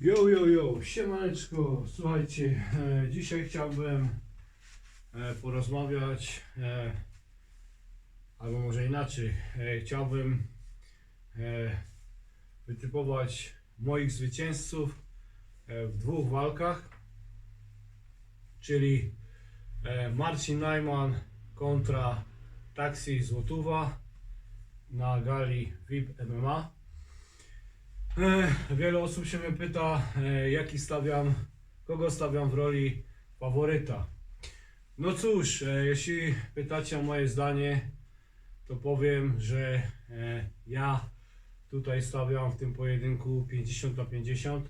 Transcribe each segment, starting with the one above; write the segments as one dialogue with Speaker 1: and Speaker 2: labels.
Speaker 1: Jo, jo, jo, siemaneczko, słuchajcie, e, dzisiaj chciałbym e, porozmawiać, e, albo może inaczej, e, chciałbym e, wytypować moich zwycięzców e, w dwóch walkach, czyli e, Marcin Najman kontra Taxi Złotówa na gali VIP MMA. E, Wiele osób się mnie pyta, e, jaki stawiam, kogo stawiam w roli faworyta. No cóż, e, jeśli pytacie o moje zdanie, to powiem, że ja tutaj stawiam w tym pojedynku 50 na 50.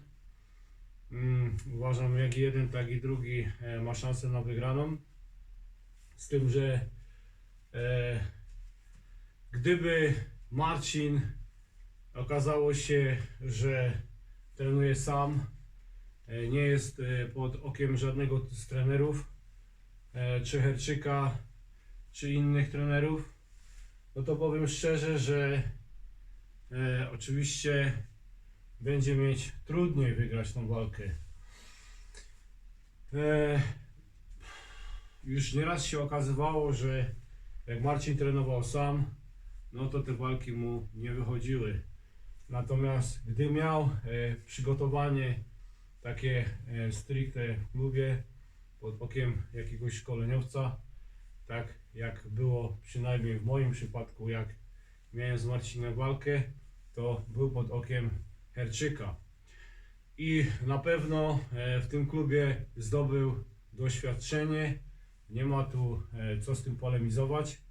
Speaker 1: Mm, Uważam, jak i jeden, tak i drugi ma szansę na wygraną. Z tym, że gdyby Marcin Okazało się, że trenuje sam, e, nie jest e, pod okiem żadnego z trenerów, e, czy Herczyka, czy innych trenerów. No to powiem szczerze, że oczywiście będzie mieć trudniej wygrać tą walkę. Już nieraz się okazywało, że jak Marcin trenował sam, no to te walki mu nie wychodziły. Natomiast gdy miał e, przygotowanie takie e, stricte w klubie pod okiem jakiegoś szkoleniowca, tak jak było przynajmniej w moim przypadku, jak miałem z Marcinem walkę, to był pod okiem Herczyka. I na pewno e, w tym klubie zdobył doświadczenie. Nie ma tu co z tym polemizować.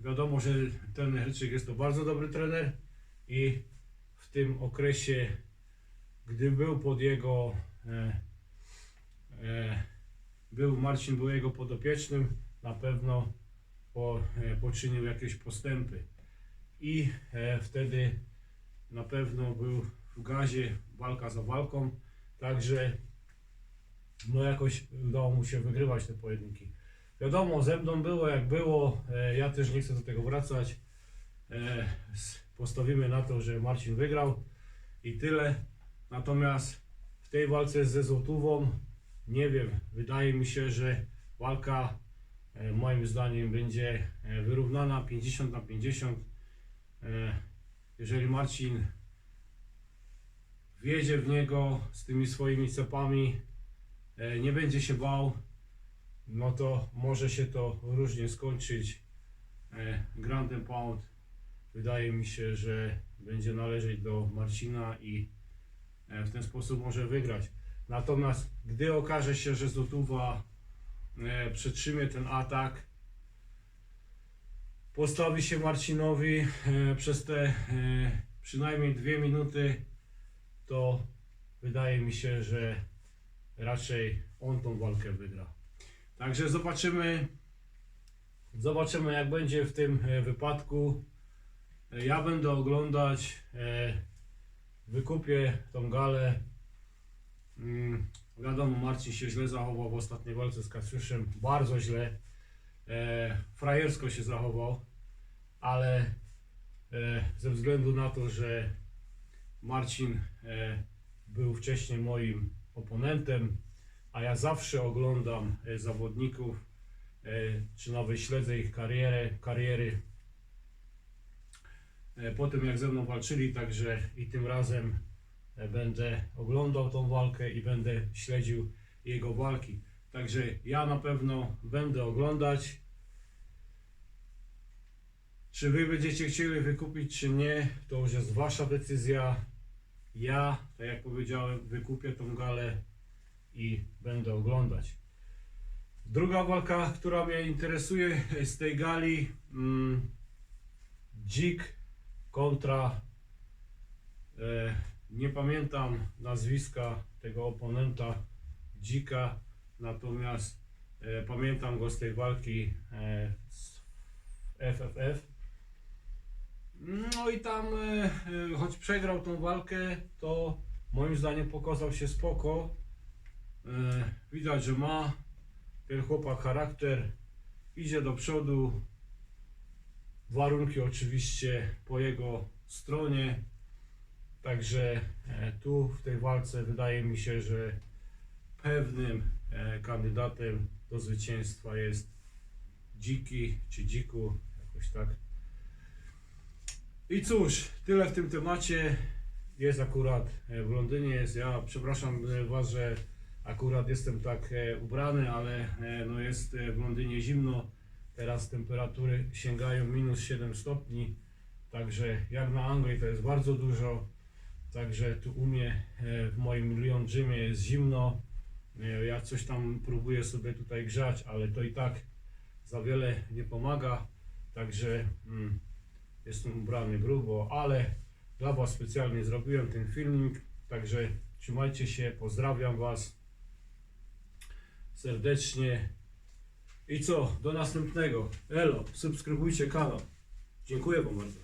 Speaker 1: Wiadomo, że ten Herczyk jest to bardzo dobry trener i w tym okresie, gdy był pod jego, e, e, był Marcin był jego podopiecznym, na pewno po, e, poczynił jakieś postępy i e, wtedy na pewno był w gazie walka za walką, także no jakoś udało mu się wygrywać te pojedynki. Wiadomo, ze mną było jak było, e, ja też nie chcę do tego wracać. E, postawimy na to, że Marcin wygrał i tyle. Natomiast w tej walce ze Złotówą, nie wiem, wydaje mi się, że walka e, moim zdaniem będzie e, wyrównana 50 na 50. E, Jeżeli Marcin wjedzie w niego z tymi swoimi cepami, nie będzie się bał, no to może się to różnie skończyć. Grand and Pound wydaje mi się, że będzie należeć do Marcina i e, w ten sposób może wygrać. Natomiast gdy okaże się, że Złotówa e, przetrzymie ten atak, postawi się Marcinowi e, przez te przynajmniej dwie minuty, to wydaje mi się, że raczej on tą walkę wygra. Także zobaczymy, zobaczymy jak będzie w tym wypadku. Ja będę oglądać, e, wykupię tą galę. Mm, Wiadomo, Marcin się źle zachował w ostatniej walce z Kasiuszem, bardzo źle. E, frajersko się zachował, ale e, ze względu na to, że Marcin był wcześniej moim oponentem, a ja zawsze oglądam zawodników, czy nawet śledzę ich karierę, kariery po tym jak ze mną walczyli, także i tym razem e, będę oglądał tą walkę i będę śledził jego walki. Także ja na pewno będę oglądać. Czy wy będziecie chcieli wykupić, czy nie, to już jest wasza decyzja. Ja, tak jak powiedziałem, wykupię tą galę i będę oglądać. Druga walka, która mnie interesuje z tej gali, mm, Dzik kontra e, nie pamiętam nazwiska tego oponenta Dzika, natomiast e, pamiętam go z tej walki e, z FFF. No i tam, choć przegrał tą walkę, to moim zdaniem pokazał się spoko. Widać, że ma ten chłopak charakter, idzie do przodu. Warunki oczywiście po jego stronie. Także e, tu w tej walce wydaje mi się, że pewnym e, kandydatem do zwycięstwa jest Dziki czy Dziku, jakoś tak. I cóż, tyle w tym temacie. Jest akurat e, w Londynie, jest ja, przepraszam Was, że akurat jestem tak ubrany, ale no jest w Londynie zimno. Teraz temperatury sięgają minus 7 stopni, także jak na Anglii to jest bardzo dużo. Także tu u mnie e, w moim Lyon Gymie jest zimno. E, Ja coś tam próbuję sobie tutaj grzać, ale to i tak za wiele nie pomaga. Także mm, jestem ubrany grubo, ale dla Was specjalnie zrobiłem ten filmik. Także trzymajcie się, pozdrawiam Was serdecznie. I co? Do następnego. Elo, subskrybujcie kanał. Dziękuję Wam bardzo.